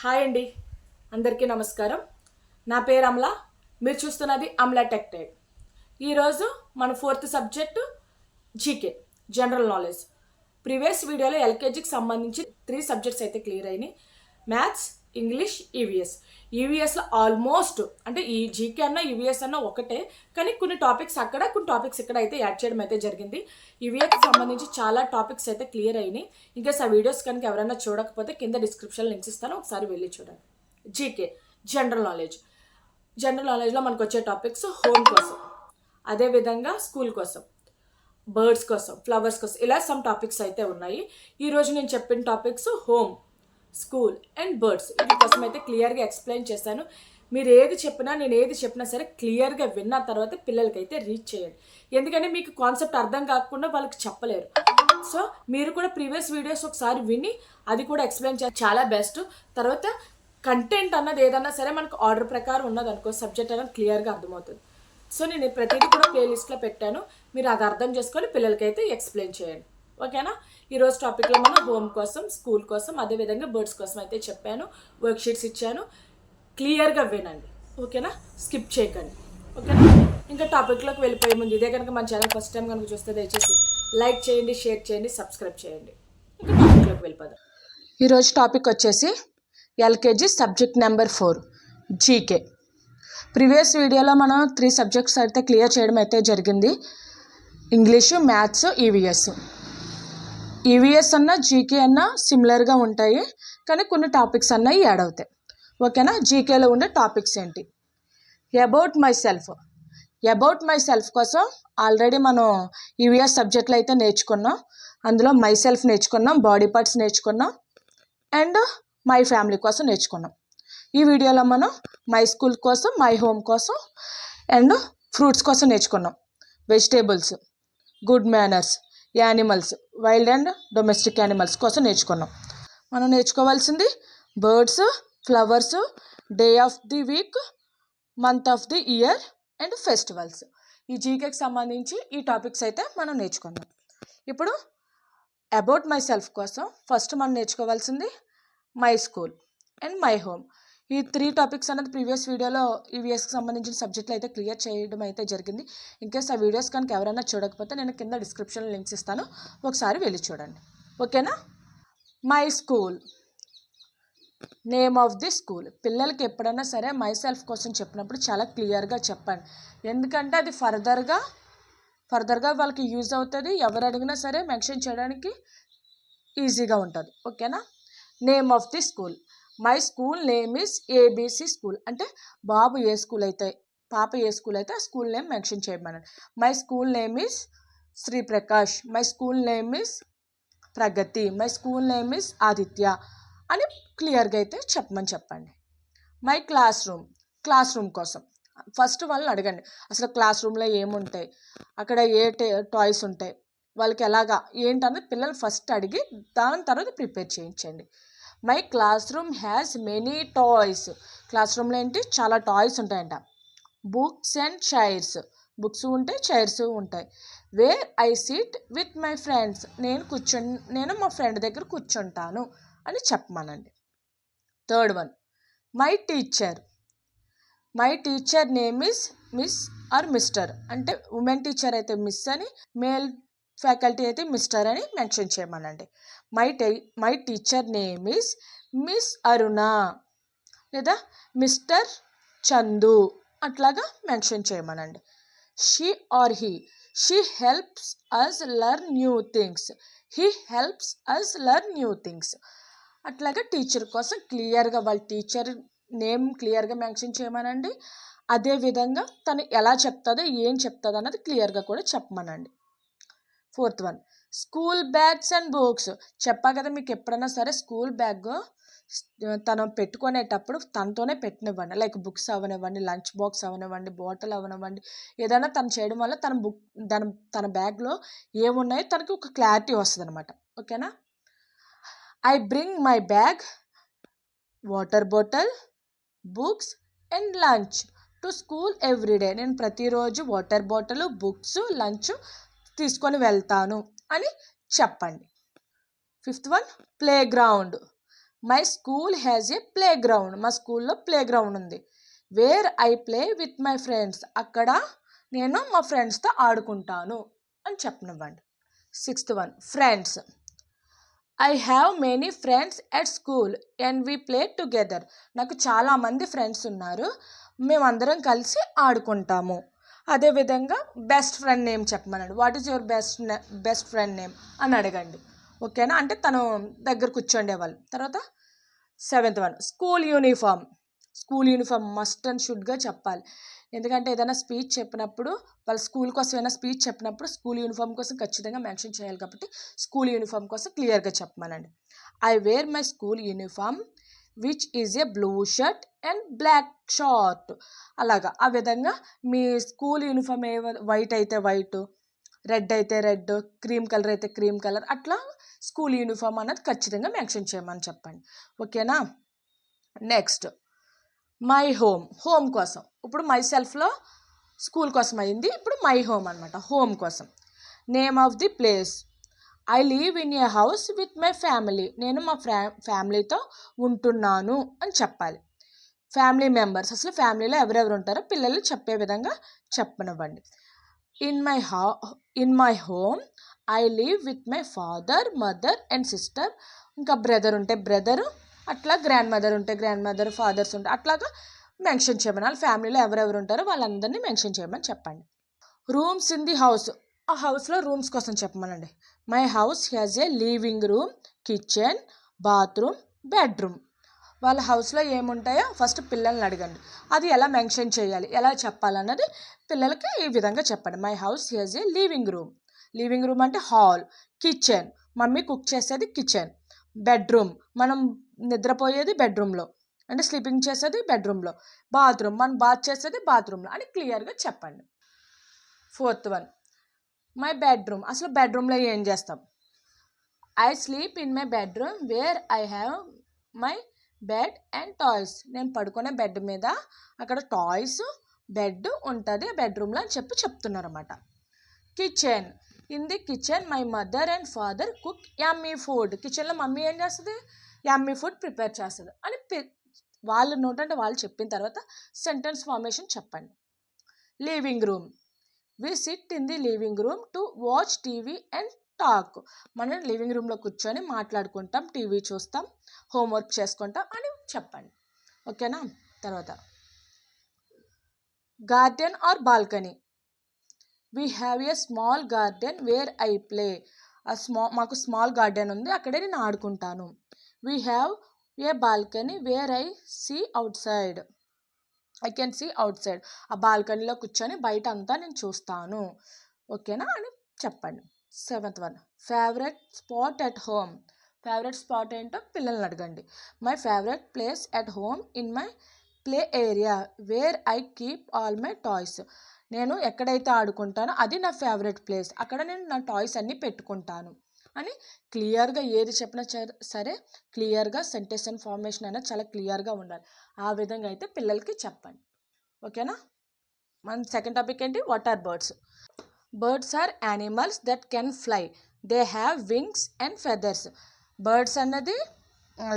Hi అండి. అందరికీ నమస్కారం. నా పేరు అమల. మీరు చూస్తున్నది అమలా టెక్ టైప్ ఈరోజు మన fourth subject GK general knowledge. Previous వీడియోలో ఎల్కేజీకి సంబంధించి త్రీ సబ్జెక్ట్స్ అయితే క్లియర్ అయినాయి. మ్యాథ్స్ ఇంగ్లీష్ ఈవీఎస్ ఈవీఎస్లో ఆల్మోస్ట్ అంటే ఈ జీకే అన్న ఈవీఎస్ అన్న ఒకటే కానీ కొన్ని టాపిక్స్ అక్కడ కొన్ని టాపిక్స్ ఇక్కడ అయితే యాడ్ చేయడం అయితే జరిగింది. ఈవీఎస్కి సంబంధించి చాలా టాపిక్స్ అయితే క్లియర్ అయినాయి. ఇంకా ఆ వీడియోస్ కనుక ఎవరైనా చూడకపోతే కింద డిస్క్రిప్షన్ లింక్స్ ఇస్తాను. ఒకసారి వెళ్ళి చూడండి. జీకే జనరల్ నాలెడ్జ్ జనరల్ నాలెడ్జ్లో మనకు వచ్చే టాపిక్స్ హోమ్ కోసం అదేవిధంగా స్కూల్ కోసం బర్డ్స్ కోసం ఫ్లవర్స్ కోసం ఇలా సమ్ టాపిక్స్ అయితే ఉన్నాయి. ఈరోజు నేను చెప్పిన topics home school and birds. వీటి కోసం అయితే క్లియర్గా ఎక్స్ప్లెయిన్ చేశాను. మీరు ఏది చెప్పినా నేను ఏది చెప్పినా సరే క్లియర్గా విన్న తర్వాత పిల్లలకైతే రీచ్ చేయండి. ఎందుకంటే మీకు కాన్సెప్ట్ అర్థం కాకుండా వాళ్ళకి చెప్పలేరు. సో మీరు కూడా ప్రీవియస్ వీడియోస్ ఒకసారి విని అది కూడా ఎక్స్ప్లెయిన్ చేయాలి చాలా బెస్ట్. తర్వాత కంటెంట్ అన్నది ఏదన్నా సరే మనకు ఆర్డర్ ప్రకారం ఉన్నది అనుకో సబ్జెక్ట్ అనేది క్లియర్గా అర్థమవుతుంది. సో నేను ప్రతిదీ కూడా ప్లేలిస్ట్లో పెట్టాను. మీరు అది అర్థం చేసుకొని పిల్లలకైతే ఎక్స్ప్లెయిన్ చేయండి. ఓకేనా? ఈరోజు టాపిక్లో మనం హోమ్ కోసం స్కూల్ కోసం అదేవిధంగా బర్డ్స్ కోసం అయితే చెప్పాను. వర్క్షీట్స్ ఇచ్చాను. క్లియర్గా వినండి. ఓకేనా? స్కిప్ చేయకండి. ఓకేనా? ఇంకా టాపిక్లోకి వెళ్ళిపోయే ముందు ఇదే కనుక మన ఛానల్ ఫస్ట్ టైం కనుక చూస్తే దయచేసి లైక్ చేయండి షేర్ చేయండి సబ్స్క్రైబ్ చేయండి. ఇంకా టాపిక్లోకి వెళ్ళిపోదాం. ఈరోజు టాపిక్ వచ్చేసి LKG subject number four GK previous వీడియోలో మనం త్రీ సబ్జెక్ట్స్ అయితే క్లియర్ చేయడం అయితే జరిగింది. ఇంగ్లీషు మ్యాథ్స్ ఈవీఎస్ ఈవీఎస్ అన్న జీకే అన్న సిమిలర్గా ఉంటాయి. కానీ కొన్ని టాపిక్స్ అన్న యాడ్ అవుతాయి. ఓకేనా? జీకేలో ఉండే టాపిక్స్ ఏంటి? About myself about myself కోసం ఆల్రెడీ మనం ఈవీఎస్ సబ్జెక్టులు అయితే నేర్చుకున్నాం. అందులో మై సెల్ఫ్ నేర్చుకున్నాం బాడీ పార్ట్స్ నేర్చుకున్నాం అండ్ మై ఫ్యామిలీ కోసం నేర్చుకున్నాం. ఈ వీడియోలో మనం మై స్కూల్ కోసం మై హోమ్ కోసం అండ్ ఫ్రూట్స్ కోసం నేర్చుకున్నాం. Vegetables good manners animals wild and domestic animals కోసం నేర్చుకున్నాం. మనం నేర్చుకోవాల్సింది birds flowers day of the week month of the year and festivals ఈ జీకేకి సంబంధించి ఈ టాపిక్స్ అయితే మనం నేర్చుకున్నాం ఇప్పుడు అబౌట్ మై సెల్ఫ్ కోసం ఫస్ట్ మనం నేర్చుకోవాల్సింది my school and my home ఈ త్రీ టాపిక్స్ అనేది ప్రీవియస్ వీడియోలో ఈవీఎస్కి సంబంధించిన సబ్జెక్టులు అయితే క్లియర్ చేయడం అయితే జరిగింది. ఇన్కేస్ ఆ వీడియోస్ కనుక ఎవరైనా చూడకపోతే నేను కింద డిస్క్రిప్షన్ లింక్స్ ఇస్తాను. ఒకసారి వెళ్ళి చూడండి. ఓకేనా my school name of the school పిల్లలకి ఎప్పుడైనా సరే మై సెల్ఫ్ కోసం చెప్పినప్పుడు చాలా క్లియర్గా చెప్పండి. ఎందుకంటే అది ఫర్దర్గా ఫర్దర్గా వాళ్ళకి యూజ్ అవుతుంది. ఎవరు అడిగినా సరే మెన్షన్ చేయడానికి ఈజీగా ఉంటుంది. ఓకేనా name of the school my school name is ABC school అంటే బాబు ఏ స్కూల్ అయితే పాప ఏ స్కూల్ అయితే ఆ స్కూల్ నేమ్ మెన్షన్ చేయమన్నాడు. My school name is Shri Prakash my school name is Pragathi my school name is Aditya అని క్లియర్గా అయితే చెప్పమని చెప్పండి. My classroom classroom కోసం ఫస్ట్ వాళ్ళని అడగండి. అసలు క్లాస్ రూమ్లో ఏముంటాయి? అక్కడ ఏ టాయ్స్ ఉంటాయి? వాళ్ళకి ఎలాగా? ఏంటన్నది పిల్లలు ఫస్ట్ అడిగి దాని తర్వాత ప్రిపేర్ చేయించండి. My classroom has many toys. Class రూమ్లో ఏంటి? చాలా టాయ్స్ ఉంటాయంట. Books and chairs. బుక్స్ ఉంటాయి చైర్స్ ఉంటాయి. Where I sit with my friends. నేను కూర్చో నేను మా ఫ్రెండ్ దగ్గర కూర్చుంటాను అని చెప్పమనండి. Third one. My teacher. My teacher name is miss or mister. అంటే ఉమెన్ టీచర్ అయితే మిస్ అని మేల్ ఫ్యాకల్టీ అయితే మిస్టర్ అని మెన్షన్ చేయమనండి. My tie my teacher name is miss Aruna లేదా మిస్టర్ చందు అట్లాగా మెన్షన్ చేయమనండి. She or he. She helps us learn new things he helps us learn new things అట్లాగా teacher కోసం క్లియర్గా వాళ్ళ టీచర్ నేమ్ క్లియర్గా మెన్షన్ చేయమనండి. అదేవిధంగా తను ఎలా చెప్తుందో ఏం చెప్తుందో అన్నది క్లియర్గా కూడా చెప్పమనండి. Fourth one. School bags and books. చెప్పా కదా మీకు ఎప్పుడైనా సరే స్కూల్ బ్యాగ్ తను పెట్టుకునేటప్పుడు తనతోనే పెట్టినివ్వండి. లైక్ బుక్స్ అవనివ్వండి లంచ్ బాక్స్ అవనివ్వండి బాటిల్ అవనివ్వండి ఏదైనా తను చేయడం వల్ల తన బుక్ తన తన బ్యాగ్లో ఏమున్నాయో తనకి ఒక క్లారిటీ వస్తుంది అనమాట ఓకేనా? I bring my bag water bottle books and lunch to school everyday నేను ప్రతిరోజు వాటర్ బాటిల్ బుక్స్ లంచ్ తీసుకొని వెళ్తాను అని చెప్పండి. Fifth one playground my school has a playground మా స్కూల్లో ప్లే గ్రౌండ్ ఉంది. Where I play with my friends. అక్కడ నేను మా ఫ్రెండ్స్తో ఆడుకుంటాను అని చెప్పనివ్వండి. Sixth one friends. I have many friends at school and we play together. నాకు చాలామంది ఫ్రెండ్స్ ఉన్నారు. మేమందరం కలిసి ఆడుకుంటాము. అదేవిధంగా బెస్ట్ ఫ్రెండ్ నేమ్ చెప్పమన్నాడు. What is your best best friend name అని అడగండి. ఓకేనా అంటే తను దగ్గర కూర్చోండేవాళ్ళు. తర్వాత seventh one school uniform school uniform must and షుడ్గా చెప్పాలి. ఎందుకంటే ఏదైనా స్పీచ్ చెప్పినప్పుడు వాళ్ళ స్కూల్ కోసం ఏదైనా స్పీచ్ చెప్పినప్పుడు స్కూల్ యూనిఫామ్ కోసం ఖచ్చితంగా మెన్షన్ చేయాలి కాబట్టి స్కూల్ యూనిఫామ్ కోసం క్లియర్గా చెప్పమనండి. I wear my school uniform which is a blue shirt and black short అలాగా. ఆ విధంగా మీ స్కూల్ యూనిఫామ్ ఏ వైట్ అయితే వైట్ రెడ్ అయితే రెడ్ క్రీమ్ కలర్ అయితే క్రీమ్ కలర్ అట్లా స్కూల్ యూనిఫామ్ అన్నది ఖచ్చితంగా మెన్షన్ చేయమని చెప్పండి. ఓకేనా? నెక్స్ట్ మై హోమ్ హోమ్ కోసం. ఇప్పుడు మై సెల్ఫ్లో స్కూల్ కోసం అయింది. ఇప్పుడు మై హోమ్ అనమాట హోమ్ కోసం. Name of the place. I live in a house with my family నేను మా ఫ్యా ఫ్యామిలీతో ఉంటున్నాను అని చెప్పాలి. ఫ్యామిలీ మెంబర్స్ అసలు ఫ్యామిలీలో ఎవరెవరు ఉంటారో పిల్లలు చెప్పే విధంగా చెప్పనివ్వండి. ఇన్ మై హా in my home I live with my father mother and sister ఇంకా బ్రదర్ ఉంటే బ్రదరు అట్లా గ్రాండ్ మదర్ ఉంటే గ్రాండ్ మదర్ ఫాదర్స్ ఉంటే అట్లాగా మెన్షన్ చేయమని వాళ్ళ ఫ్యామిలీలో ఎవరెవరు ఉంటారో వాళ్ళందరినీ మెన్షన్ చేయమని చెప్పండి. రూమ్స్ ఇన్ ది హౌస్ ఆ హౌస్లో రూమ్స్ కోసం చెప్పమనండి. My house has a living room kitchen bathroom bedroom వాళ్ళ హౌస్లో ఏముంటాయో ఫస్ట్ పిల్లల్ని అడగండి. అది ఎలా మెన్షన్ చేయాలి? ఎలా చెప్పాలన్నది పిల్లలకి ఈ విధంగా చెప్పండి. My house has a living room living room అంటే హాల్ కిచెన్ మమ్మీ కుక్ చేసేది కిచెన్ బెడ్రూమ్ మనం నిద్రపోయేది బెడ్రూమ్లో అంటే స్లీపింగ్ చేసేది బెడ్రూమ్లో బాత్రూమ్ మనం బాత్ చేసేది బాత్రూమ్లో అని క్లియర్గా చెప్పండి. Fourth one my bedroom. అసలు బెడ్రూమ్లో ఏం చేస్తాం? I sleep in my bedroom where I have my bed and toys. నేను పడుకునే బెడ్ మీద అక్కడ టాయ్స్ బెడ్ ఉంటుంది బెడ్రూమ్లో అని చెప్పి చెప్తున్నారు అనమాట kitchen. In the kitchen my mother and father cook yummy food. కిచెన్లో మమ్మీ ఏం చేస్తుంది? యమ్మీ ఫుడ్ ప్రిపేర్ చేస్తుంది అని వాళ్ళు నోటంటే వాళ్ళు చెప్పిన తర్వాత సెంటెన్స్ ఫార్మేషన్ చెప్పండి. Living room. We sit in the living room to watch TV and talk మనం లివింగ్ రూమ్లో కూర్చొని మాట్లాడుకుంటాం టీవీ చూస్తాం హోంవర్క్ చేసుకుంటాం అని చెప్పండి. ఓకేనా? తర్వాత. Garden or balcony we have a small garden where I play a స్మా మాకు స్మాల్ గార్డెన్ ఉంది అక్కడే నేను ఆడుకుంటాను. We have a balcony where I see outside I can see outside ఆ బాల్కనీలో కూర్చొని బయట అంతా నేను చూస్తాను. ఓకేనా అని చెప్పండి. Seventh one. Favourite spot at home. Favourite spot ఏంటో పిల్లల్ని అడగండి. My favourite place at home in my play area where I keep all my toys. నేను ఎక్కడైతే ఆడుకుంటానో అది నా ఫేవరెట్ ప్లేస్. అక్కడ నేను నా టాయ్స్ అన్నీ పెట్టుకుంటాను. అని క్లియర్గా ఏది చెప్పినా సరే క్లియర్గా సెంటెన్స్ అండ్ ఫార్మేషన్ అయినా చాలా క్లియర్గా ఉండాలి. ఆ విధంగా అయితే పిల్లలకి చెప్పండి. ఓకేనా? మన సెకండ్ టాపిక్ ఏంటి? What are birds? Birds are animals that can fly. They have wings and feathers. Birds అన్నది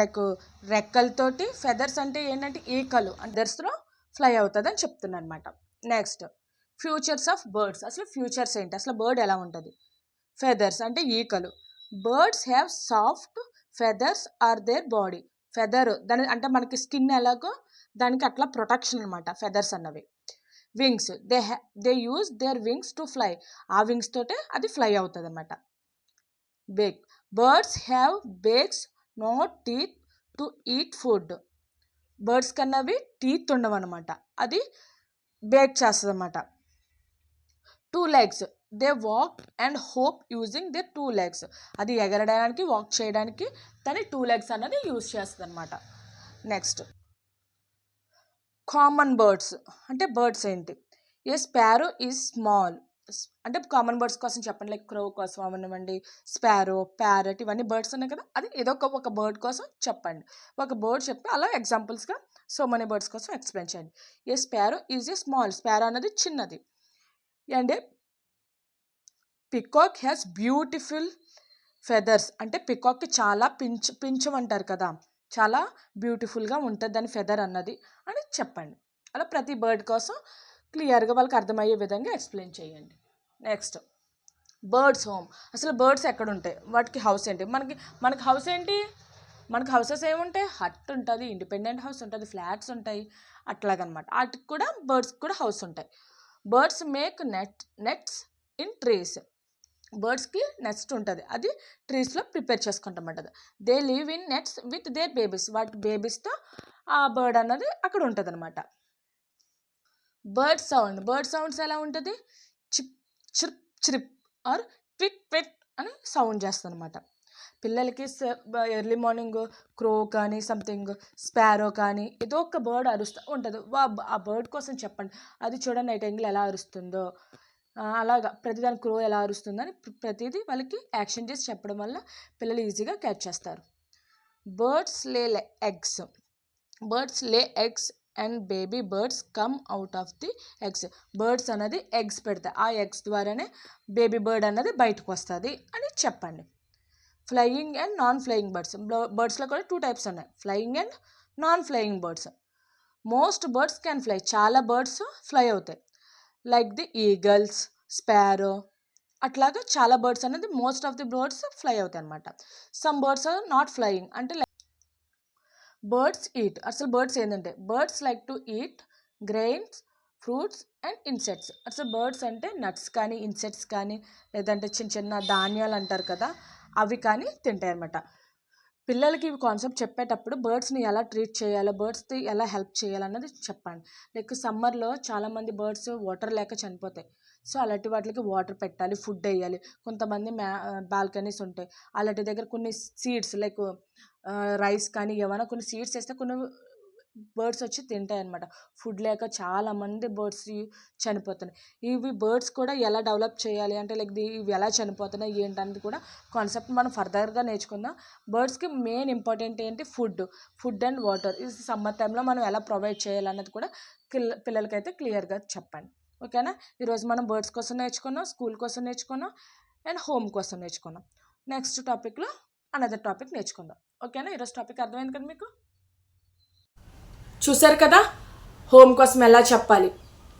లైక్ రెక్కలతోటి ఫెదర్స్ అంటే ఏంటంటే ఈకలు. అదర్స్లో ఫ్లై అవుతుంది అని చెప్తున్నాను అనమాట నెక్స్ట్ ఫ్యూచర్స్ ఆఫ్ బర్డ్స్. అసలు ఫ్యూచర్స్ ఏంటి? అసలు బర్డ్ ఎలా ఉంటుంది? ఫెదర్స్ అంటే ఈకలు. Birds have soft feathers or their body feather దాని అంటే మనకి స్కిన్ ఎలాగో దానికి అట్లా ప్రొటెక్షన్ అనమాట ఫెదర్స్ అన్నవి. వింగ్స్ దే హ్యా they use their wings to fly ఆ వింగ్స్ తోటే అది ఫ్లై అవుతుంది అనమాట beak birds have beaks not teeth to eat food birds కన్నవి teeth ఉండవన్నమాట. అది బేక్ చేస్తుంది అనమాట two legs they walk and hop using they two legs. అది ఎగరడానికి వాక్ చేయడానికి తని టూ లెగ్స్ అన్నది యూజ్ చేస్తుంది అనమాట నెక్స్ట్. Common birds. అంటే బర్డ్స్ ఏంటి? A sparrow is small. అంటే కామన్ బర్డ్స్ కోసం చెప్పండి. లైక్ క్రో కోసం అవనివ్వండి స్పారో ప్యారెట్ ఇవన్నీ బర్డ్స్ ఉన్నాయి కదా? అది ఏదో ఒక ఒక బర్డ్ కోసం చెప్పండి. ఒక బర్డ్ చెప్పి అలా ఎగ్జాంపుల్స్గా సో మనీ బర్డ్స్ కోసం ఎక్స్ప్లెయిన్ చేయండి. A sparrow is a small. Sparrow అనేది చిన్నది. And peacock has beautiful feathers అంటే పికాక్కి చాలా పించ్ పించం అంటారు కదా. చాలా బ్యూటిఫుల్గా ఉంటుంది దాని ఫెదర్ అన్నది అని చెప్పండి. అలా ప్రతి బర్డ్ కోసం క్లియర్గా వాళ్ళకి అర్థమయ్యే విధంగా ఎక్స్ప్లెయిన్ చేయండి. నెక్స్ట్ బర్డ్స్ హోమ్ అసలు బర్డ్స్ ఎక్కడ ఉంటాయి వాటికి హౌస్ ఏంటి? మనకి మనకి హౌస్ ఏంటి? మనకి హౌసెస్ ఏముంటాయి? హట్ ఉంటుంది ఇండిపెండెంట్ హౌస్ ఉంటుంది ఫ్లాట్స్ ఉంటాయి అట్లాగనమాట. వాటికి కూడా బర్డ్స్కి కూడా హౌస్ ఉంటాయి. Birds make net nets in trees బర్డ్స్కి nest ఉంటుంది. అది ట్రీస్లో prepare చేసుకుంటామంట they live in nets with their babies. వాటి బేబీస్తో ఆ బర్డ్ అన్నది అక్కడ ఉంటుంది అనమాట బర్డ్ సౌండ్. బర్డ్ సౌండ్స్ ఎలా ఉంటుంది? Chip chip chirp or tweet tweet అని సౌండ్ చేస్తుంది అనమాట పిల్లలకి ఎర్లీ మార్నింగ్ క్రో కానీ సంథింగ్ స్పారో కానీ ఏదో ఒక బర్డ్ అరుస్తూ ఉంటుంది. వా- ఆ బర్డ్ కోసం చెప్పండి. అది చూడండి నైట్ ఎంగిల్ ఎలా అరుస్తుందో. అలాగా. ప్రతిదాని క్రో ఎలా అరుస్తుందని ప్రతిదీ వాళ్ళకి యాక్షన్ చేసి చెప్పడం వల్ల పిల్లలు ఈజీగా క్యాచ్ చేస్తారు. Birds lay eggs. Birds lay eggs and baby birds come out of the eggs. Birds అనేది ఎగ్స్ పెడతాయి ఆ ఎగ్స్ ద్వారానే బేబీ బర్డ్ అనేది బయటకు వస్తుంది అని చెప్పండి. Flying and non flying birds. బర్డ్స్లో కూడా టూ టైప్స్ ఉన్నాయి. Flying and non flying birds. Most birds can fly. చాలా బర్డ్స్ ఫ్లై అవుతాయి. లైక్ ది ఈగల్స్ స్పారో అట్లాగా చాలా బర్డ్స్ అనేది most of the birds fly అవుతాయి అనమాట some birds are not flying. అంటే బర్డ్స్ ఈట్. అసలు బర్డ్స్ ఏంటంటే birds like to eat grains fruits and insects. అసలు బర్డ్స్ అంటే నట్స్ కానీ ఇన్సెక్ట్స్ కానీ లేదంటే చిన్న చిన్న ధాన్యాలు అంటారు కదా అవి కానీ తింటాయి అనమాట పిల్లలకి ఈ కాన్సెప్ట్ చెప్పేటప్పుడు బర్డ్స్ని ఎలా ట్రీట్ చేయాలో బర్డ్స్ని ఎలా హెల్ప్ చేయాలన్నది చెప్పండి. లైక్ సమ్మర్లో చాలామంది బర్డ్స్ వాటర్ లేక చనిపోతాయి. సో అలాంటి వాటికి వాటర్ పెట్టాలి ఫుడ్ వేయాలి. కొంతమంది మ్యా బాల్కనీస్ ఉంటాయి. అలాంటి దగ్గర కొన్ని సీడ్స్ లైక్ రైస్ కానీ ఏమైనా కొన్ని సీడ్స్ వేస్తే కొన్ని బర్డ్స్ వచ్చి తింటాయి అనమాట ఫుడ్ లేక చాలామంది బర్డ్స్ చనిపోతున్నాయి. ఇవి బర్డ్స్ కూడా ఎలా డెవలప్ చేయాలి అంటే లైక్ ఇవి ఎలా చనిపోతున్నాయి ఏంటనేది కూడా కాన్సెప్ట్ మనం ఫర్దర్గా నేర్చుకుందాం. బర్డ్స్కి మెయిన్ ఇంపార్టెంట్ ఏంటి? ఫుడ్. Food and water. ఈ సమ్మర్ టైంలో మనం ఎలా ప్రొవైడ్ చేయాలన్నది కూడా పిల్ల పిల్లలకైతే క్లియర్గా చెప్పండి. ఓకేనా? ఈరోజు మనం బర్డ్స్ కోసం నేర్చుకున్నాం స్కూల్ కోసం నేర్చుకున్నాం అండ్ హోమ్ కోసం నేర్చుకున్నాం. నెక్స్ట్ టాపిక్లో అనదర్ టాపిక్ నేర్చుకుందాం. ఓకేనా? ఈరోజు టాపిక్ అర్థమైంది కదా మీకు? చూసారు కదా? హోమ్ కోసం ఎలా చెప్పాలి?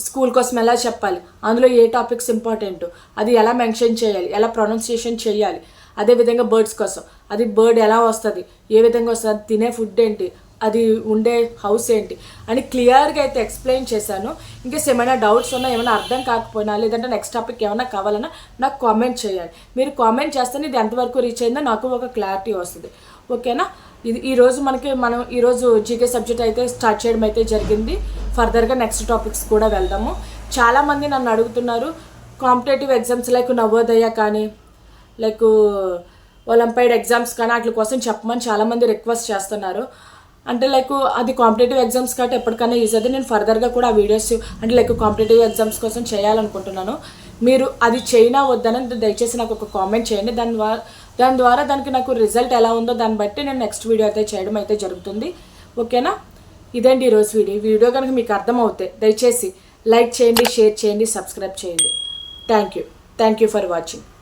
స్కూల్ కోసం ఎలా చెప్పాలి? అందులో ఏ టాపిక్స్ ఇంపార్టెంట్? అది ఎలా మెన్షన్ చేయాలి? ఎలా ప్రొనౌన్సియేషన్ చేయాలి? అదేవిధంగా బర్డ్స్ కోసం. అది బర్డ్ ఎలా వస్తుంది? ఏ విధంగా వస్తుంది? అది తినే ఫుడ్ ఏంటి? అది ఉండే హౌస్ ఏంటి? అని క్లియర్గా అయితే ఎక్స్ప్లెయిన్ చేశాను. ఇంకేస్ ఏమైనా డౌట్స్ ఉన్నా ఏమైనా అర్థం కాకపోయినా లేదంటే నెక్స్ట్ టాపిక్ ఏమైనా కావాలన్నా నాకు కామెంట్ చేయాలి. మీరు కామెంట్ చేస్తేనే ఇది ఎంతవరకు రీచ్ అయిందో నాకు ఒక క్లారిటీ వస్తుంది. ఓకేనా ఇది ఈరోజు మనకి మనం ఈరోజు జీకే సబ్జెక్ట్ అయితే స్టార్ట్ చేయడం అయితే జరిగింది. ఫర్దర్గా నెక్స్ట్ టాపిక్స్ కూడా వెళ్దాము. చాలామంది నన్ను అడుగుతున్నారు కాంపిటేటివ్ ఎగ్జామ్స్ లైక్ నవోదయ కానీ లైక్ ఒలింపైడ్ ఎగ్జామ్స్ కానీ వాటి కోసం చెప్పమని చాలామంది రిక్వెస్ట్ చేస్తున్నారు. అంటే లైక్ అది కాంపిటేటివ్ ఎగ్జామ్స్ కాబట్టి ఎప్పటికైనా యూజ్ అయితే నేను ఫర్దర్గా కూడా ఆ వీడియోస్ అంటే లైక్ కాంపిటేటివ్ ఎగ్జామ్స్ కోసం చేయాలనుకుంటున్నాను. మీరు అది చేయినా వద్దని దయచేసి నాకు ఒక కామెంట్ చేయండి. దాని ద్వారా దాని ద్వారా దానికి నాకు రిజల్ట్ ఎలా ఉందో దాన్ని బట్టి నేను నెక్స్ట్ వీడియో అయితే చేయడం అయితే జరుగుతుంది. ఓకేనా? ఇదండి ఈరోజు వీడియో. ఈ వీడియో కనుక మీకు అర్థమవుతే దయచేసి లైక్ చేయండి షేర్ చేయండి సబ్స్క్రైబ్ చేయండి. Thank you thank you for watching